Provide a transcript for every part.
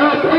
Up!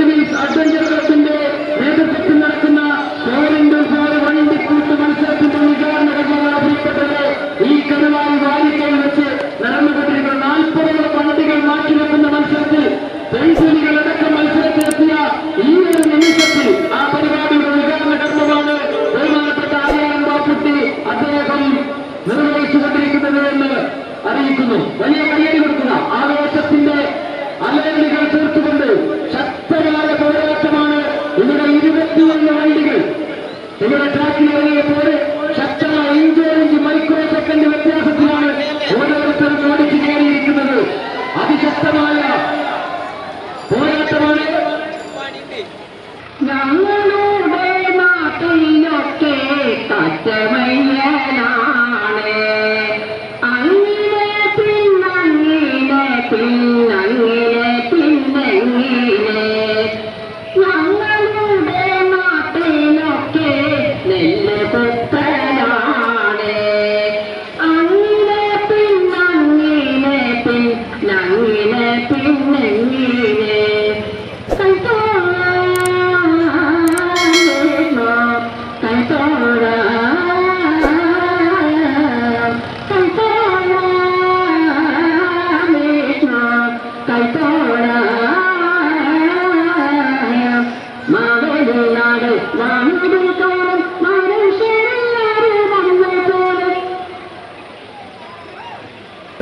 എന്ന് അറിയിക്കുന്നു. വലിയ കയ്യടി കൊടുക്കുന്ന ആവേശത്തിന്റെ അലകളികൾ തീർത്തുകൊണ്ട് ശക്തമായ പോരാട്ടമാണ് ഇവിടെ ഇരുപത്തിയൊന്ന് വണ്ടികൾ. ഇവിടെ ട്രാക്കിൽ വലിയ ശക്തമായ Ooh.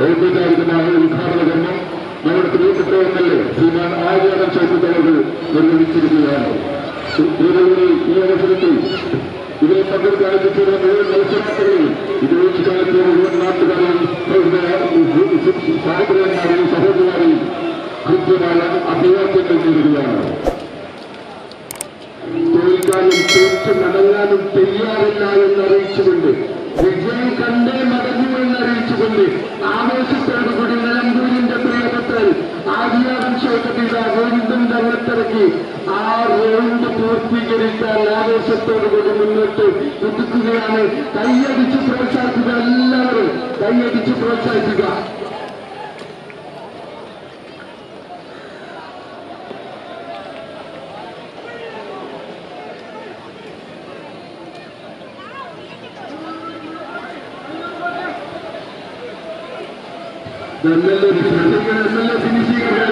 ഔപചാരികമായ ഉദ്ഘാടന കർമ്മം നമ്മുടെ പ്രിയപ്പെട്ട M L A Sriman Aryadan ചോദ്യത്തവർക്ക് നിർവഹിച്ചിരിക്കുകയാണ് ഈ അവസരത്തിൽ ഇതിൽ പങ്കെടുക്കാൻ എത്തിച്ചേരുന്ന മുഴുവൻ മത്സരാർത്ഥികളെയും ഇത് വെച്ച് കാലത്തെ മുഴുവൻ നാട്ടുകാരെയും സഹോദരന്മാരെയും സഹോദരന്മാരെയും കൃത്യമായ അഭിവാദ്യങ്ങൾ നേടുകയാണ് തോൽക്കാനും തോറ്റു മടങ്ങാനും തയ്യാറില്ല എന്ന് അറിയിച്ചുകൊണ്ട് വിജയം കണ്ടേ മടങ്ങൂ എന്ന് അറിയിച്ചുകൊണ്ട് ആവേശത്തോടുകൂടി നിലമ്പൂരിന്റെ പ്രിയപുത്രൻ ആര്യാടൻ ചോദ്യത്തില വീണ്ടും രംഗത്തിറക്കി ആ റൗണ്ട് പൂർത്തീകരിക്കാൻ ആവേശത്തോടുകൂടി മുന്നോട്ട് കുതിക്കുകയാണ്. കൈയടിച്ച് പ്രോത്സാഹിക്കുക എല്ലാവരും. കൈയടിച്ച് പ്രോത്സാഹിക്കുക എം എൽ എ ഫിനിഷിംഗ്